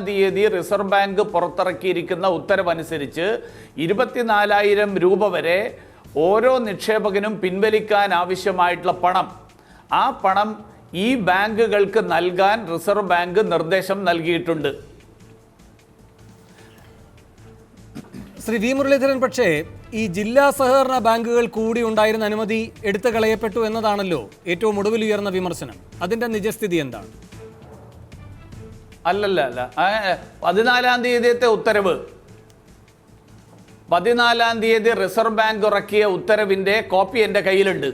തീയതി reserve bank പുറത്തിറക്കിയിരിക്കുന്ന ഉത്തരവനുസരിച്ച് ഇരുപത്തിനാലായിരം രൂപ വരെ ഓരോ നിക്ഷേപകനും പിൻവലിക്കാൻ ആവശ്യമായിട്ടുള്ള പണം. ആ പണം ഈ ബാങ്കുകൾക്ക് നൽകാൻ റിസർവ് ബാങ്ക് നിർദ്ദേശം നൽകിയിട്ടുണ്ട്. ശ്രീ വി മുരളീധരൻ പക്ഷേ ഈ ജില്ലാ സഹകരണ ബാങ്കുകൾ കൂടി ഉണ്ടായിരുന്ന അനുമതി എടുത്തു കളയപ്പെട്ടു എന്നതാണല്ലോ ഏറ്റവും ഒടുവിൽ ഉയർന്ന വിമർശനം. അതിന്റെ നിജസ്ഥിതി എന്താണ്? അല്ലല്ല അല്ല പതിനാലാം തീയതിയത്തെ ഉത്തരവ്. പതിനാലാം തീയതി റിസർവ് ബാങ്ക് ഇറക്കിയ ഉത്തരവിന്റെ കോപ്പി എന്റെ കയ്യിലുണ്ട്.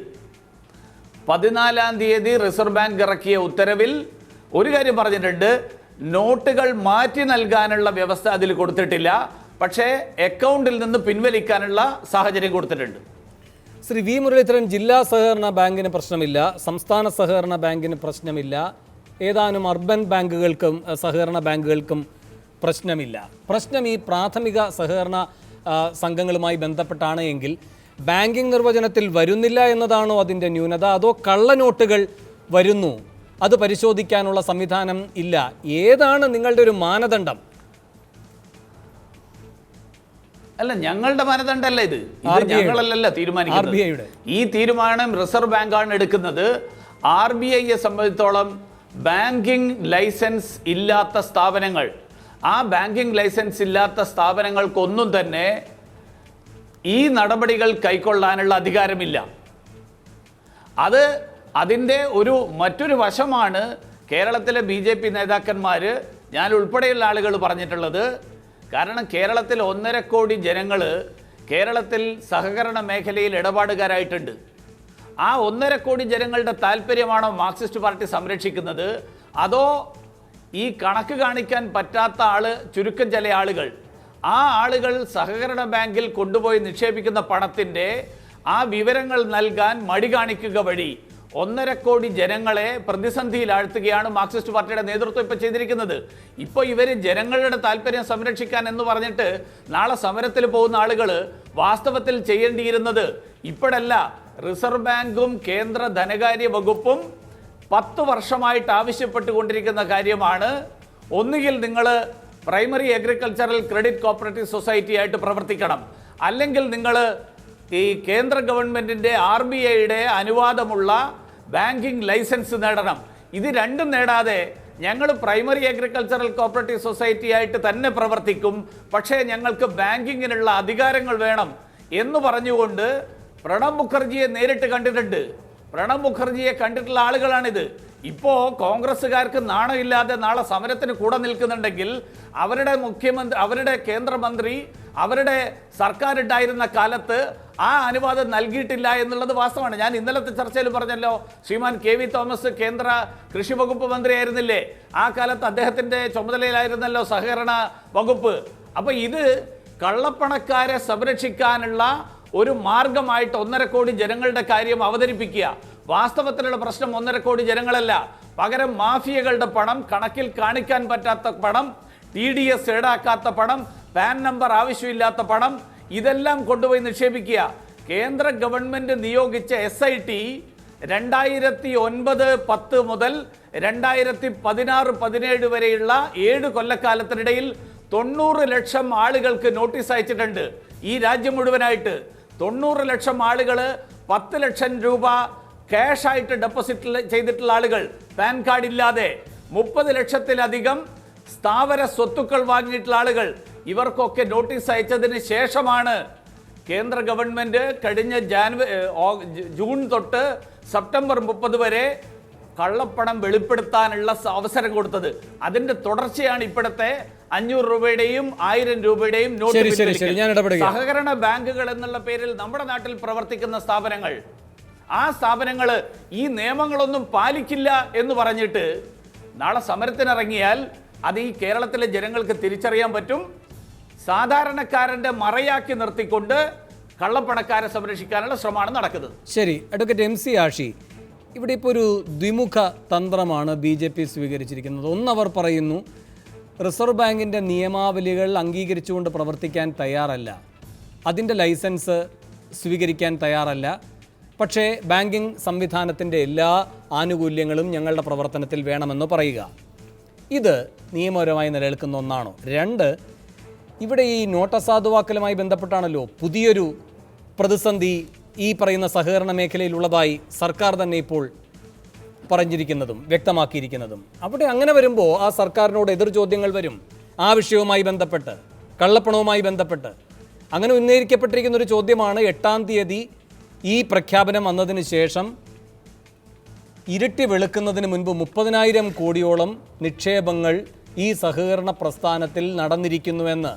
പതിനാലാം തീയതി റിസർവ് ബാങ്ക് ഇറക്കിയ ഉത്തരവിൽ ഒരു കാര്യം പറഞ്ഞിട്ടുണ്ട്. നോട്ടുകൾ മാറ്റി നൽകാനുള്ള വ്യവസ്ഥ അതിൽ കൊടുത്തിട്ടില്ല. പക്ഷേ അക്കൗണ്ടിൽ നിന്ന് പിൻവലിക്കാനുള്ള സാഹചര്യം കൊടുത്തിട്ടുണ്ട്. ശ്രീ വി മുരളീധരൻ ജില്ലാ സഹകരണ ബാങ്കിന് പ്രശ്നമില്ല. സംസ്ഥാന സഹകരണ ബാങ്കിന് പ്രശ്നമില്ല. ഏതാനും അർബൻ ബാങ്കുകൾക്കും സഹകരണ ബാങ്കുകൾക്കും പ്രശ്നമില്ല. പ്രശ്നം ഈ പ്രാഥമിക സഹകരണ സംഘങ്ങളുമായി ബന്ധപ്പെട്ടാണ് എങ്കിൽ ബാങ്കിംഗ് നിർവചനത്തിൽ വരുന്നില്ല എന്നതാണോ അതിന്റെ ന്യൂനത? അതോ കള്ളനോട്ടുകൾ വരുന്നു? അത് പരിശോധിക്കാനുള്ള സംവിധാനം ഇല്ല. ഏതാണ് നിങ്ങളുടെ ഒരു മാനദണ്ഡം? അല്ല ഞങ്ങളുടെ മാനദണ്ഡമല്ല ഇത്. ഞങ്ങളല്ലല്ല തീരുമാനിക്കുന്നത്. ഈ തീരുമാനം റിസർവ് ബാങ്കാണ് എടുക്കുന്നത്. ആർ ബി ഐയെ സംബന്ധിച്ചോളം ബാങ്കിംഗ് ലൈസൻസ് ഇല്ലാത്ത സ്ഥാപനങ്ങൾ. ആ ബാങ്കിങ് ലൈസൻസ് ഇല്ലാത്ത സ്ഥാപനങ്ങൾക്കൊന്നും തന്നെ ഈ നടപടികൾ കൈക്കൊള്ളാനുള്ള അധികാരമില്ല. അത് അതിന്റെ ഒരു മറ്റൊരു വശമാണ് കേരളത്തിലെ ബി ജെ പി നേതാക്കന്മാർ ഞാൻ ഉൾപ്പെടെയുള്ള ആളുകൾ പറഞ്ഞിട്ടുള്ളത്. കാരണം കേരളത്തിൽ ഒന്നര കോടി ജനങ്ങൾ കേരളത്തിൽ സഹകരണ മേഖലയിൽ ഇടപാടുകാരായിട്ടുണ്ട്. ആ ഒന്നര കോടി ജനങ്ങളുടെ താല്പര്യമാണോ മാർക്സിസ്റ്റ് പാർട്ടി സംരക്ഷിക്കുന്നത്? അതോ ഈ കണക്ക് കാണിക്കാൻ പറ്റാത്ത ആൾ ചുരുക്കം ചില ആളുകൾ? ആ ആളുകൾ സഹകരണ ബാങ്കിൽ കൊണ്ടുപോയി നിക്ഷേപിക്കുന്ന പണത്തിന്റെ ആ വിവരങ്ങൾ നൽകാൻ മടി കാണിക്കുക വഴി ഒന്നര കോടി ജനങ്ങളെ പ്രതിസന്ധിയിലാഴ്ത്തുകയാണ് മാർക്സിസ്റ്റ് പാർട്ടിയുടെ നേതൃത്വം ഇപ്പോൾ ചെയ്തിരിക്കുന്നത്. ഇപ്പോൾ ഇവർ ജനങ്ങളുടെ താല്പര്യം സംരക്ഷിക്കാൻ എന്ന് പറഞ്ഞിട്ട് നാളെ സമരത്തിൽ പോകുന്ന ആളുകൾ വാസ്തവത്തിൽ ചെയ്യേണ്ടിയിരുന്നത് ഇപ്പോഴല്ല. റിസർവ് ബാങ്കും കേന്ദ്ര ധനകാര്യ വകുപ്പും പത്ത് വർഷമായിട്ട് ആവശ്യപ്പെട്ടുകൊണ്ടിരിക്കുന്ന കാര്യമാണ്. ഒന്നുകിൽ നിങ്ങൾ primary agricultural credit cooperative society ആയിട്ട് പ്രവർത്തിക്കണം. അല്ലെങ്കിൽ നിങ്ങൾ ഈ കേന്ദ്ര ഗവൺമെന്റിന്റെ ആർ ബി ഐയുടെ അനുവാദമുള്ള ബാങ്കിംഗ് ലൈസൻസ് നേടണം. ഇത് രണ്ടും നേടാതെ ഞങ്ങൾ പ്രൈമറി അഗ്രികൾച്ചറൽ കോപ്പറേറ്റീവ് സൊസൈറ്റി ആയിട്ട് തന്നെ പ്രവർത്തിക്കും. പക്ഷേ ഞങ്ങൾക്ക് ബാങ്കിങ്ങിനുള്ള അധികാരങ്ങൾ വേണം എന്ന് പറഞ്ഞുകൊണ്ട് പ്രണബ് മുഖർജിയെ നേരിട്ട് കണ്ടിട്ടുണ്ട്. പ്രണബ് മുഖർജിയെ കണ്ടിട്ടുള്ള ആളുകളാണിത്. ഇപ്പോൾ കോൺഗ്രസ്സുകാർക്ക് നാണമില്ലാതെ നാളെ സമരത്തിന് കൂടെ നിൽക്കുന്നുണ്ടെങ്കിൽ അവരുടെ മുഖ്യമന്ത്രി അവരുടെ കേന്ദ്രമന്ത്രി അവരുടെ സർക്കാർ ഉണ്ടായിരുന്ന കാലത്ത് ആ അനുവാദം നൽകിയിട്ടില്ല എന്നുള്ളത് വാസ്തവമാണ്. ഞാൻ ഇന്നലത്തെ ചർച്ചയിൽ പറഞ്ഞല്ലോ ശ്രീമാൻ കെ വി തോമസ് കേന്ദ്ര കൃഷി വകുപ്പ് മന്ത്രിയായിരുന്നില്ലേ? ആ കാലത്ത് അദ്ദേഹത്തിന്റെ ചുമതലയിലായിരുന്നല്ലോ സഹകരണ വകുപ്പ്. അപ്പോൾ ഇത് കള്ളപ്പണക്കാരെ സംരക്ഷിക്കാനുള്ള ഒരു മാർഗമായിട്ട് ഒന്നര കോടി ജനങ്ങളുടെ കാര്യം അവതരിപ്പിക്കുക. വാസ്തവത്തിലുള്ള പ്രശ്നം ഒന്നര കോടി ജനങ്ങളല്ല. പകരം മാഫിയകളുടെ പണം കണക്കിൽ കാണിക്കാൻ പറ്റാത്ത പണം ടി ഡി എസ് ഈടാക്കാത്ത പണം പാൻ നമ്പർ ആവശ്യമില്ലാത്ത പണം ഇതെല്ലാം കൊണ്ടുപോയി നിക്ഷേപിക്കുക. കേന്ദ്ര ഗവൺമെന്റ് നിയോഗിച്ച എസ് ഐ ടി രണ്ടായിരത്തി ഒൻപത് പത്ത് മുതൽ രണ്ടായിരത്തി പതിനാറ് പതിനേഴ് വരെയുള്ള ഏഴ് കൊല്ലക്കാലത്തിനിടയിൽ തൊണ്ണൂറ് ലക്ഷം ആളുകൾക്ക് നോട്ടീസ് അയച്ചിട്ടുണ്ട്. ഈ രാജ്യം മുഴുവനായിട്ട് തൊണ്ണൂറ് ലക്ഷം ആളുകൾ പത്ത് ലക്ഷം രൂപ ക്യാഷായിട്ട് ഡെപ്പോസിറ്റ് ചെയ്തിട്ടുള്ള ആളുകൾ. പാൻ കാർഡ് ഇല്ലാതെ മുപ്പത് ലക്ഷത്തിലധികം സ്ഥാവര സ്വത്തുക്കൾ വാങ്ങിയിട്ടുള്ള ആളുകൾ. ഇവർക്കൊക്കെ നോട്ടീസ് അയച്ചതിന് ശേഷമാണ് കേന്ദ്ര ഗവൺമെന്റ് കഴിഞ്ഞ ജാനുവരി ജൂൺ തൊട്ട് സെപ്റ്റംബർ മുപ്പത് വരെ കള്ളപ്പണം വെളിപ്പെടുത്താനുള്ള അവസരം കൊടുത്തത്. അതിന്റെ തുടർച്ചയാണ് ഇപ്പോഴത്തെ അഞ്ഞൂറ് രൂപയുടെയും ആയിരം രൂപയുടെയും നോട്ട്. സഹകരണ ബാങ്കുകൾ എന്നുള്ള പേരിൽ നമ്മുടെ നാട്ടിൽ പ്രവർത്തിക്കുന്ന സ്ഥാപനങ്ങൾ ആ സ്ഥാപനങ്ങൾ ഈ നിയമങ്ങളൊന്നും പാലിക്കില്ല എന്ന് പറഞ്ഞിട്ട് നാളെ സമരത്തിനിറങ്ങിയാൽ അത് ഈ കേരളത്തിലെ ജനങ്ങൾക്ക് തിരിച്ചറിയാൻ പറ്റും. സാധാരണക്കാരന്റെ മറയാക്കി നിർത്തിക്കൊണ്ട് കള്ളപ്പണക്കാരെ സംരക്ഷിക്കാനുള്ള ശ്രമമാണ് നടക്കുന്നത്. ശരി അഡ്വക്കേറ്റ് എം സി ആഷി ഇവിടെ ഇപ്പോൾ ഒരു ദ്വിമുഖ തന്ത്രമാണ് ബി ജെ പി സ്വീകരിച്ചിരിക്കുന്നത്. ഒന്നവർ പറയുന്നു റിസർവ് ബാങ്കിന്റെ നിയമാവലികൾ അംഗീകരിച്ചുകൊണ്ട് പ്രവർത്തിക്കാൻ തയ്യാറല്ല. അതിന്റെ ലൈസൻസ് സ്വീകരിക്കാൻ തയ്യാറല്ല. പക്ഷേ ബാങ്കിംഗ് സംവിധാനത്തിന്റെ എല്ലാ ആനുകൂല്യങ്ങളും ഞങ്ങളുടെ പ്രവർത്തനത്തിൽ വേണമെന്ന് പറയുക. ഇത് നിയമപരമായി നിലനിൽക്കുന്ന ഒന്നാണോ? രണ്ട് ഇവിടെ ഈ നോട്ട് അസാധുവാക്കലുമായി ബന്ധപ്പെട്ടാണല്ലോ പുതിയൊരു പ്രതിസന്ധി ഈ പറയുന്ന സഹകരണ മേഖലയിലുള്ളതായി സർക്കാർ തന്നെ ഇപ്പോൾ പറഞ്ഞിരിക്കുന്നതും വ്യക്തമാക്കിയിരിക്കുന്നതും. അവിടെ അങ്ങനെ വരുമ്പോൾ ആ സർക്കാരിനോട് എതിർ ചോദ്യങ്ങൾ വരും. ആ വിഷയവുമായി ബന്ധപ്പെട്ട് കള്ളപ്പണവുമായി ബന്ധപ്പെട്ട്. അങ്ങനെ ഉന്നയിക്കപ്പെട്ടിരിക്കുന്ന ഒരു ചോദ്യമാണ് എട്ടാം തീയതി ഈ പ്രഖ്യാപനം വന്നതിന് ശേഷം ഇരുട്ടി വെളുക്കുന്നതിന് മുൻപ് മുപ്പതിനായിരം കോടിയോളം നിക്ഷേപങ്ങൾ ഈ സഹകരണ പ്രസ്ഥാനത്തിൽ നടന്നിരിക്കുന്നുവെന്ന്.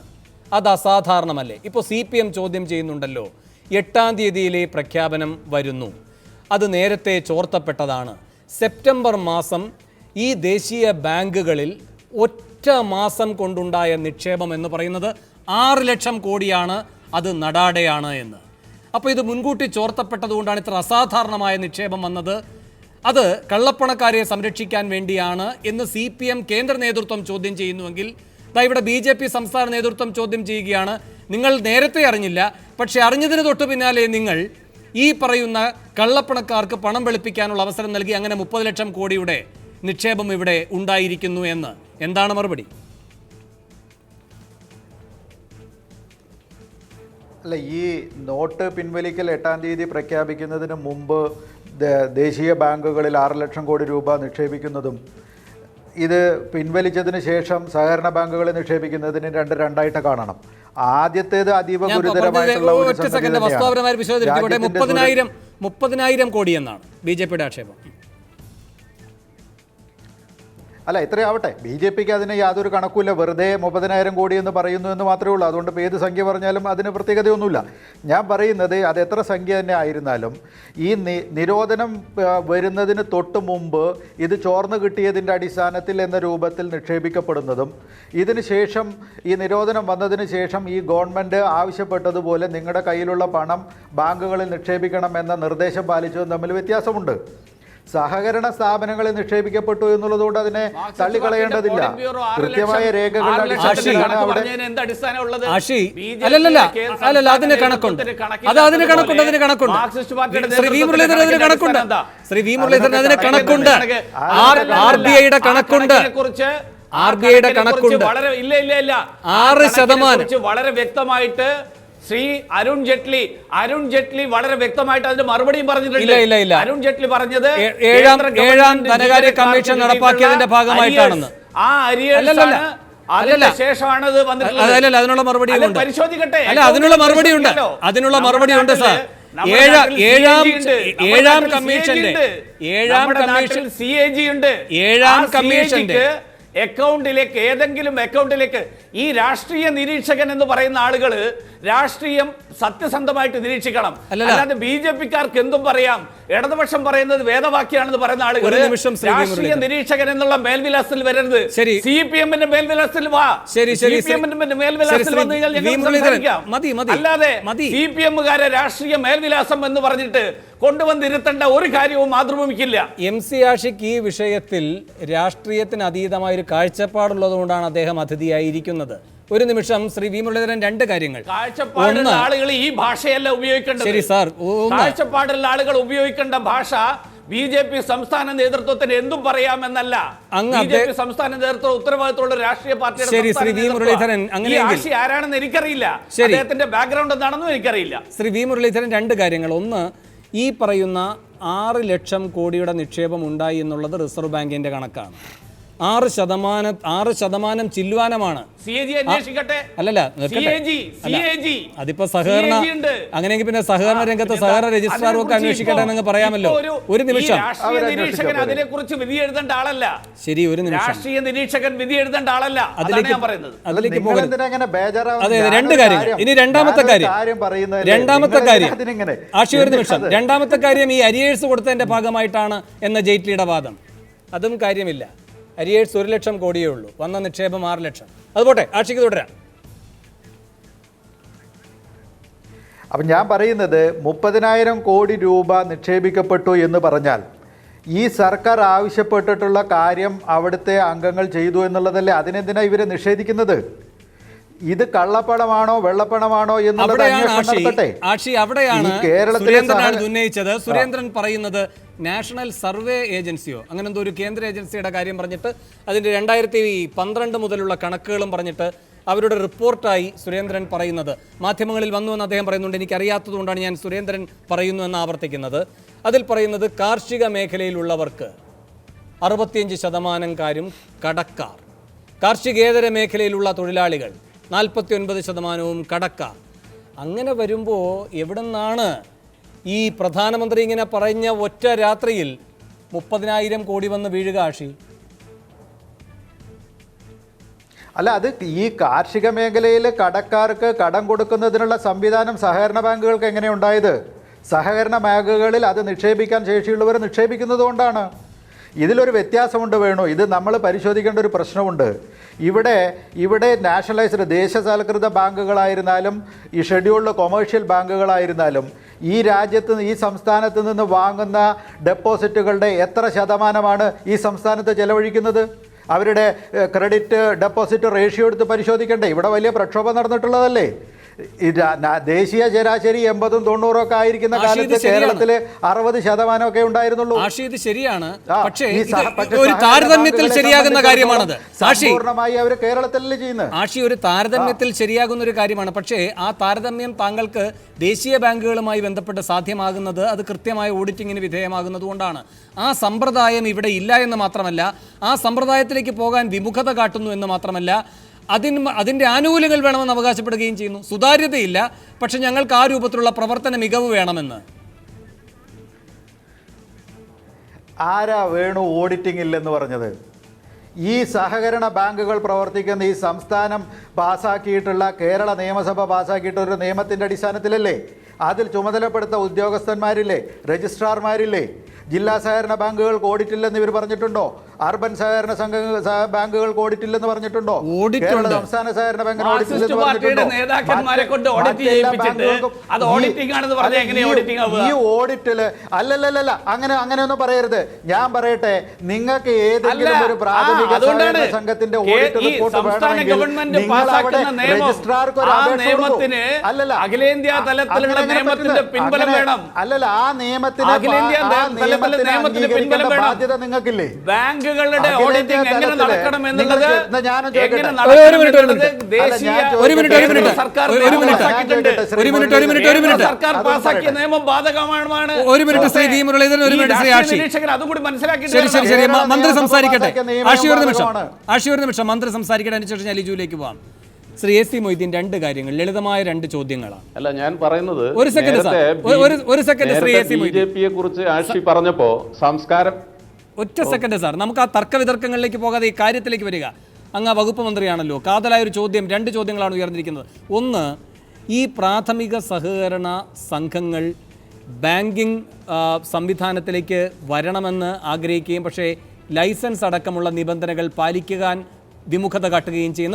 അത് അസാധാരണമല്ലേ? ഇപ്പോൾ സി പി എം ചോദ്യം ചെയ്യുന്നുണ്ടല്ലോ. എട്ടാം തീയതിയിലെ പ്രഖ്യാപനം വരുന്നു. അത് നേരത്തെ ചോർത്തപ്പെട്ടതാണ്. സെപ്റ്റംബർ മാസം ഈ ദേശീയ ബാങ്കുകളിൽ ഒറ്റ മാസം കൊണ്ടുണ്ടായ നിക്ഷേപം എന്ന് പറയുന്നത് ആറ് ലക്ഷം കോടിയാണ് അത് നടാടെയാണ് എന്ന്. അപ്പോൾ ഇത് മുൻകൂട്ടി ചോർത്തപ്പെട്ടതുകൊണ്ടാണ് ഇത്ര അസാധാരണമായ നിക്ഷേപം വന്നത്. അത് കള്ളപ്പണക്കാരെ സംരക്ഷിക്കാൻ വേണ്ടിയാണ് എന്ന് സി പി എം കേന്ദ്ര നേതൃത്വം ചോദ്യം ചെയ്യുന്നുവെങ്കിൽ ദാ ഇവിടെ ബി ജെ പി സംസ്ഥാന നേതൃത്വം ചോദ്യം ചെയ്യുകയാണ്. നിങ്ങൾ നേരത്തെ അറിഞ്ഞില്ല പക്ഷേ അറിഞ്ഞതിന് തൊട്ട് പിന്നാലെ നിങ്ങൾ ഈ പറയുന്ന കള്ളപ്പണക്കാർക്ക് പണം വെളുപ്പിക്കാനുള്ള അവസരം നൽകി അങ്ങനെ മുപ്പത് ലക്ഷം കോടിയുടെ നിക്ഷേപം ഇവിടെ ഉണ്ടായിരിക്കുന്നു എന്ന്. എന്താണ് മറുപടി? അല്ല ഈ നോട്ട് പിൻവലിക്കൽ എട്ടാം തീയതി പ്രഖ്യാപിക്കുന്നതിന് മുമ്പ് ദേശീയ ബാങ്കുകളിൽ ആറ് ലക്ഷം കോടി രൂപ നിക്ഷേപിക്കുന്നതും ഇത് പിൻവലിച്ചതിന് ശേഷം സഹകരണ ബാങ്കുകളിൽ നിക്ഷേപിക്കുന്നതിന് രണ്ട് രണ്ടായിട്ട് കാണണം. ആദ്യത്തേത് അതീവ ഗുരുതരമായിട്ടുള്ള ഒരു സംഗതി തന്നെയാണ്. മുപ്പതിനായിരം മുപ്പതിനായിരം കോടി എന്നാണ് ബി ജെ പിയുടെ ആക്ഷേപം അല്ല ഇത്രയാവട്ടെ. ബി ജെ പിക്ക് അതിന് യാതൊരു കണക്കുമില്ല. വെറുതെ മുപ്പതിനായിരം കോടി എന്ന് പറയുന്നു എന്ന് മാത്രമേ ഉള്ളൂ. അതുകൊണ്ട് ഏത് സംഖ്യ പറഞ്ഞാലും അതിന് പ്രത്യേകതയൊന്നുമില്ല. ഞാൻ പറയുന്നത് അത് എത്ര സംഖ്യ തന്നെ ആയിരുന്നാലും ഈ നിരോധനം വരുന്നതിന് തൊട്ട് മുമ്പ് ഇത് ചോർന്നു കിട്ടിയതിന്റെ അടിസ്ഥാനത്തിൽ എന്ന രൂപത്തിൽ നിക്ഷേപിക്കപ്പെടുന്നതും ഇതിന് ശേഷം ഈ നിരോധനം വന്നതിന് ശേഷം ഈ ഗവൺമെന്റ് ആവശ്യപ്പെട്ടതുപോലെ നിങ്ങളുടെ കയ്യിലുള്ള പണം ബാങ്കുകളിൽ നിക്ഷേപിക്കണം എന്ന നിർദ്ദേശം പാലിച്ചതും തമ്മിൽ വ്യത്യാസമുണ്ട്. സഹകരണ സ്ഥാപനങ്ങളിൽ നിക്ഷേപിക്കപ്പെട്ടു എന്നുള്ളതുകൊണ്ട് അതിനെ തള്ളിക്കളയേണ്ടതില്ല. കൃത്യമായ രേഖകൾ അതിന് കണക്കുണ്ട്. അത് അതിന് കണക്കുണ്ട് അതിന് പോലെ കണക്കുണ്ട് ശ്രീ വി നേതൃത്വത്തിന് മുരളീധരൻ അതിന് കണക്കുണ്ട്. എന്താ? ശ്രീ വി മുരളീധരൻ അതിന് കണക്കുണ്ട്. കണക്ക് ആർ ബി ഐയുടെ കണക്കുണ്ട്. ആർ ബി ഐയുടെ കണക്കുണ്ട്. വളരെ ഇല്ല ഇല്ല ഇല്ല. ആറ് ശതമാനം. വളരെ വ്യക്തമായിട്ട് ശ്രീ അരുൺ ജെറ്റ്ലി അരുൺ ജെറ്റ്ലി വളരെ വ്യക്തമായിട്ട് അതിന്റെ മറുപടിയും പറഞ്ഞിട്ടുണ്ട്. അരുൺ ജെറ്റ്ലി പറഞ്ഞത് ഏഴാം- ധനകാര്യ കമ്മീഷൻ നടപ്പാക്കിയതിന്റെ ഭാഗമായിട്ടാണെന്ന്. ആ അരിയ അല്ലല്ലല്ല. അല്ലല്ല. അതിന് ശേഷമാണ് ഇത് വന്നിട്ടുള്ളത് അതിനുള്ള മറുപടി ഉണ്ട് പരിശോധിക്കട്ടെ അല്ല അതിനുള്ള മറുപടി ഉണ്ട് അതിനുള്ള മറുപടി ഉണ്ട് സാർ ഏഴ ഏഴാം കമ്മീഷന്റെ. ഏഴാം കമ്മീഷൻ കമ്മീഷൻ എ ജി ഉണ്ട് ഏഴാം കമ്മീഷന്റെ അക്കൗണ്ടിലേക്ക് ഏതെങ്കിലും അക്കൗണ്ടിലേക്ക് ഈ രാഷ്ട്രീയ നിരീക്ഷകൻ എന്ന് പറയുന്ന ആളുകൾ രാഷ്ട്രീയം സത്യസന്ധമായിട്ട് നിരീക്ഷിക്കണം. അല്ലാതെ ബി ജെ പിക്കാർക്ക് എന്തും പറയാം. ഇടതുപക്ഷം പറയുന്നത് വേദവാക്യാണെന്ന് പറയുന്ന ആളുകൾ. രാഷ്ട്രീയ നിരീക്ഷകൻ എന്നുള്ള മേൽവിലാസത്തിൽ വരരുത്. ശരി. സി പി എമ്മിന്റെ മേൽവിലാസത്തിൽ വാ. സി പി എമ്മിന്റെ മേൽവിലാസത്തിൽ വന്നു കഴിഞ്ഞാൽ അല്ലാതെ. സി പി എമ്മുകാരെ രാഷ്ട്രീയ മേൽവിലാസം എന്ന് പറഞ്ഞിട്ട് കൊണ്ടുവന്നിരുത്തേണ്ട ഒരു കാര്യവും മാതൃഭൂമിക്കില്ല. എം സി ആഷിക്ക് ഈ വിഷയത്തിൽ രാഷ്ട്രീയത്തിന് അതീതമായ ഒരു കാഴ്ചപ്പാടുള്ളതുകൊണ്ടാണ് അദ്ദേഹം അതിഥിയായിരിക്കുന്നത്. ഒരു നിമിഷം ശ്രീ വി മുരളീധരൻ രണ്ട് കാര്യങ്ങൾ. കാഴ്ചപ്പാടുള്ള ആളുകൾ ഈ ഭാഷയല്ല ഉപയോഗിക്കേണ്ടത്. ശരി സാർ കാഴ്ചപ്പാടുള്ള ആളുകൾ ഉപയോഗിക്കേണ്ട ഭാഷ ബി ജെ പി സംസ്ഥാന നേതൃത്വത്തിന് എന്തും പറയാമെന്നല്ല. അങ്ങ് ബി ജെ പി സംസ്ഥാന നേതൃത്വം ഉത്തരവാദിത്തമുള്ള രാഷ്ട്രീയ പാർട്ടിയുടെ ശരി, വി. മുരളീധരൻ, ആശി ആരാണെന്ന് എനിക്കറിയില്ല. അദ്ദേഹത്തിന്റെ ബാക്ക്ഗ്രൗണ്ട് എന്താണെന്നും എനിക്കറിയില്ല. ശ്രീ വി മുരളീധരൻ രണ്ട് കാര്യങ്ങൾ. ഒന്ന് ഈ പറയുന്ന ആറ് ലക്ഷം കോടിയുടെ നിക്ഷേപം ഉണ്ടായി എന്നുള്ളത് റിസർവ് ബാങ്കിന്റെ കണക്കാണ്. ആറ് ശതമാനം ആറ് ശതമാനം ചില്ലുവാനമാണ്. അല്ലല്ല. അതിപ്പോ സഹകരണ. അങ്ങനെയെങ്കിൽ പിന്നെ സഹകരണ രംഗത്ത് സഹകരണ? രജിസ്ട്രാറും ഒക്കെ അന്വേഷിക്കട്ടെ എന്നങ്ങ് ഇപ്പോ- പറയാമല്ലോ. ഒരു നിമിഷം. അതിനെ കുറിച്ച് വിധി എഴുതേണ്ട ആളല്ല. ശരി ഒരു നിമിഷം. രാഷ്ട്രീയ നിരീക്ഷകൻ വിധി എഴുതേണ്ട ആളല്ല. അതിലേക്ക് അതിലേക്ക്? അതെ അതെ, രണ്ട് കാര്യം- ഇനി രണ്ടാമത്തെ കാര്യം. രണ്ടാമത്തെ കാര്യം? ആഷി ഒരു നിമിഷം. രണ്ടാമത്തെ കാര്യം ഈ അരിയേഴ്സ് കൊടുത്തതിന്റെ ഭാഗമായിട്ടാണ് എന്ന ജെയ്റ്റ്ലിയുടെ വാദം. അതും കാര്യമില്ല. അരിയേഴ്സ് ഒരു ലക്ഷം കോടിയേ ഉള്ളൂ. വന്ന നിക്ഷേപം ആറ് ലക്ഷം. അതുപോട്ടെ ആക്ഷിക്ക് തുടരാം. അപ്പം ഞാൻ പറയുന്നത് മുപ്പതിനായിരം കോടി രൂപ നിക്ഷേപിക്കപ്പെട്ടു എന്ന് പറഞ്ഞാൽ ഈ സർക്കാർ ആവശ്യപ്പെട്ടിട്ടുള്ള കാര്യം അവിടുത്തെ അംഗങ്ങൾ ചെയ്തു എന്നുള്ളതല്ലേ അതിനെന്തിനാണ് ഇവരെ നിഷേധിക്കുന്നത്? ഇത് കള്ളപ്പണമാണോ വെള്ളപ്പണമാണോ എന്നുള്ളത് ആഷി. അവിടെയാണ് സുരേന്ദ്രനാണ് ഉന്നയിച്ചത്. സുരേന്ദ്രൻ പറയുന്നത് നാഷണൽ സർവേ ഏജൻസിയോ അങ്ങനെ എന്തോ ഒരു കേന്ദ്ര ഏജൻസിയുടെ കാര്യം പറഞ്ഞിട്ട് അതിന്റെ രണ്ടായിരത്തി പന്ത്രണ്ട് മുതലുള്ള കണക്കുകളും പറഞ്ഞിട്ട് അവരുടെ റിപ്പോർട്ടായി സുരേന്ദ്രൻ പറയുന്നത്. മാധ്യമങ്ങളിൽ വന്നു എന്ന് അദ്ദേഹം പറയുന്നുണ്ട്. എനിക്ക് എനിക്കറിയാത്തതുകൊണ്ടാണ് ഞാൻ സുരേന്ദ്രൻ പറയുന്നു എന്ന് ആവർത്തിക്കുന്നത്. അതിൽ പറയുന്നത് കാർഷിക മേഖലയിലുള്ളവർക്ക് അറുപത്തിയഞ്ച് ശതമാനം കാര്യം കടക്കാർ. കാർഷികേതര മേഖലയിലുള്ള തൊഴിലാളികൾ നാൽപ്പത്തി ഒൻപത് ശതമാനവും കടക്ക. അങ്ങനെ വരുമ്പോൾ എവിടെ നിന്നാണ് ഈ പ്രധാനമന്ത്രി ഇങ്ങനെ പറഞ്ഞ ഒറ്റ രാത്രിയിൽ മുപ്പതിനായിരം കോടി വന്ന് വീഴുക ആഷി? അല്ല അത് ഈ കാർഷിക മേഖലയിൽ കടക്കാർക്ക് കടം കൊടുക്കുന്നതിനുള്ള സംവിധാനം സഹകരണ ബാങ്കുകൾക്ക് എങ്ങനെ ഉണ്ടായത് സഹകരണ ബാങ്കുകളിൽ അത് നിക്ഷേപിക്കാൻ ശേഷിയുള്ളവർ നിക്ഷേപിക്കുന്നത് കൊണ്ടാണ്. ഇതിലൊരു വ്യത്യാസമുണ്ട് വേണു. ഇത് നമ്മൾ പരിശോധിക്കേണ്ട ഒരു പ്രശ്നമുണ്ട്. ഇവിടെ ഇവിടെ നാഷണലൈസ്ഡ് ദേശസാൽകൃത ബാങ്കുകളായിരുന്നാലും ഈ ഷെഡ്യൂൾഡ് കൊമേഴ്ഷ്യൽ ബാങ്കുകളായിരുന്നാലും ഈ രാജ്യത്ത് ഈ സംസ്ഥാനത്ത് നിന്ന് വാങ്ങുന്ന ഡെപ്പോസിറ്റുകളുടെ എത്ര ശതമാനമാണ് ഈ സംസ്ഥാനത്ത് ചെലവഴിക്കുന്നത്? അവരുടെ ക്രെഡിറ്റ് ഡെപ്പോസിറ്റ് റേഷ്യോ എടുത്ത് പരിശോധിക്കണ്ടേ? ഇവിടെ വലിയ പ്രക്ഷോഭം നടന്നിട്ടുള്ളതല്ലേ? ദേശീയ ശരാശരി എൺപതും തൊണ്ണൂറും ഒക്കെ ആയിരിക്കുന്ന കാലത്ത്. കേരളത്തിൽ അറുപത് ശതമാനമൊക്കെ ഉണ്ടായിരുന്നുള്ളൂ. ആഷി ഇത് ശരിയാണ്. പക്ഷേ ഒരു താരതമ്യത്തിൽ ശരിയാകുന്ന കാര്യമാണത്. പൂർണമായി അവർ കേരളത്തിലല്ലേ ചെയ്യുന്നത് ആഷി ഒരു താരതമ്യത്തിൽ ശരിയാകുന്ന ഒരു കാര്യമാണ്. പക്ഷേ ആ താരതമ്യം താങ്കൾക്ക് ദേശീയ ബാങ്കുകളുമായി ബന്ധപ്പെട്ട് സാധ്യമാകുന്നത് അത് കൃത്യമായ ഓഡിറ്റിങ്ങിന് വിധേയമാകുന്നത് കൊണ്ടാണ്. ആ സമ്പ്രദായം ഇവിടെ ഇല്ല എന്ന് മാത്രമല്ല ആ സമ്പ്രദായത്തിലേക്ക് പോകാൻ വിമുഖത കാട്ടുന്നു എന്ന് മാത്രമല്ല അതിന് അതിന്റെ ആനുകൂല്യങ്ങൾ വേണമെന്ന് അവകാശപ്പെടുകയും ചെയ്യുന്നു. സുതാര്യതയില്ല. പക്ഷെ ഞങ്ങൾക്ക് ആ രൂപത്തിലുള്ള പ്രവർത്തന മികവ് വേണമെന്ന്. ആരാ വേണു ഓഡിറ്റിംഗ് ഇല്ലെന്ന് പറഞ്ഞത്? ഈ സഹകരണ ബാങ്കുകൾ പ്രവർത്തിക്കുന്ന ഈ സംസ്ഥാനം പാസാക്കിയിട്ടുള്ള കേരള നിയമസഭ പാസാക്കിയിട്ടുള്ള ഒരു നിയമത്തിന്റെ അടിസ്ഥാനത്തിലല്ലേ? അതിൽ ചുമതലപ്പെടുത്ത ഉദ്യോഗസ്ഥന്മാരില്ലേ? രജിസ്ട്രാർമാരില്ലേ? ജില്ലാ സഹകരണ ബാങ്കുകൾക്ക് ഓഡിറ്റില്ലെന്ന് ഇവർ പറഞ്ഞിട്ടുണ്ടോ? അർബൻ സഹകരണ സംഘ ബാങ്കുകൾ ബാങ്കുകൾക്ക് ഓഡിറ്റില്ലെന്ന് പറഞ്ഞിട്ടുണ്ടോ. സംസ്ഥാന സഹകരണ ബാങ്കിന് പറഞ്ഞിട്ടുണ്ടോ? ഈ- ഓഡിറ്റിൽ അല്ലല്ലല്ല അങ്ങനെ അങ്ങനെ ഒന്നും പറയരുത് ഞാൻ പറയട്ടെ നിങ്ങൾക്ക് ഏതെങ്കിലും ഒരു പ്രാഥമിക സഹകരണ സംഘത്തിന്റെ ഓഡിറ്റ് റിപ്പോർട്ട് വേണമെങ്കിൽ രജിസ്ട്രാർക്ക് ഒരു അപേക്ഷ അല്ലല്ല അഖിലേന്ത്യാ തലത്തിലുള്ള നിയമത്തിന്റെ പിൻബലം വേണം. അല്ലല്ല ആ നിയമത്തിന് അഖിലേന്ത്യാ ആ തലത്തിലെ നിയമത്തിന് നിയമത്തിന് അംഗീകരിക്കേണ്ട പിൻബലം. ബാധ്യത നിങ്ങൾക്കില്ലേ ബാങ്കുകളുടെ ഓഡിറ്റിംഗ് എങ്ങനെ നടക്കണം എന്നുള്ളത്. എങ്ങനെ നടക്കണം. സർക്കാർ ഒരു മിനിറ്റ്. ഒരു മിനിറ്റ്, ഒരു മിനിറ്റ്, ഒരു മിനിറ്റ്. സർക്കാർ പാസാക്കിയ. നിയമം ബാധകമാണ് ഒരു മിനിറ്റ് ശ്രീ മുരളീധരൻ ഒരു മിനിറ്റ് ശ്രീ ആഷി അതുകൂടി ശരി ശരി ശരി മന്ത്രി സംസാരിക്കട്ടെ ആഷി ഒരു നിമിഷം ആഷി ഒരു നിമിഷം മന്ത്രി സംസാരിക്കട്ടെ അതിനുശേഷം ഞാൻ ലിജുവിലേക്ക് പോവാം ശ്രീ എ സി മൊയ്തീൻ രണ്ട് കാര്യങ്ങൾ ലളിതമായ രണ്ട് ചോദ്യങ്ങളാണ് അല്ല ഞാൻ പറയുന്നത് ഒരു സെക്കൻഡ് ഒരു- ഒരു Shri A. C. B J പിയെ കുറിച്ച് ആഷി പറഞ്ഞപ്പോ സംസ്കാരം ഒറ്റ സെക്കൻഡ് സാർ നമുക്ക് ആ തർക്ക വിതർക്കങ്ങളിലേക്ക് പോകാതെ ഈ കാര്യത്തിലേക്ക് വരിക. അങ്ങ് വകുപ്പ് മന്ത്രിയാണല്ലോ. കാതലായ ഒരു ചോദ്യം രണ്ട് ചോദ്യങ്ങളാണ് ഉയർന്നിരിക്കുന്നത്. ഒന്ന് ഈ പ്രാഥമിക സഹകരണ സംഘങ്ങൾ ബാങ്കിങ് സംവിധാനത്തിലേക്ക് വരണമെന്ന് ആഗ്രഹിക്കുകയും പക്ഷേ ലൈസൻസ് അടക്കമുള്ള നിബന്ധനകൾ പാലിക്കാൻ വിമുഖത കാട്ടുകയും ചെയ്യുന്ന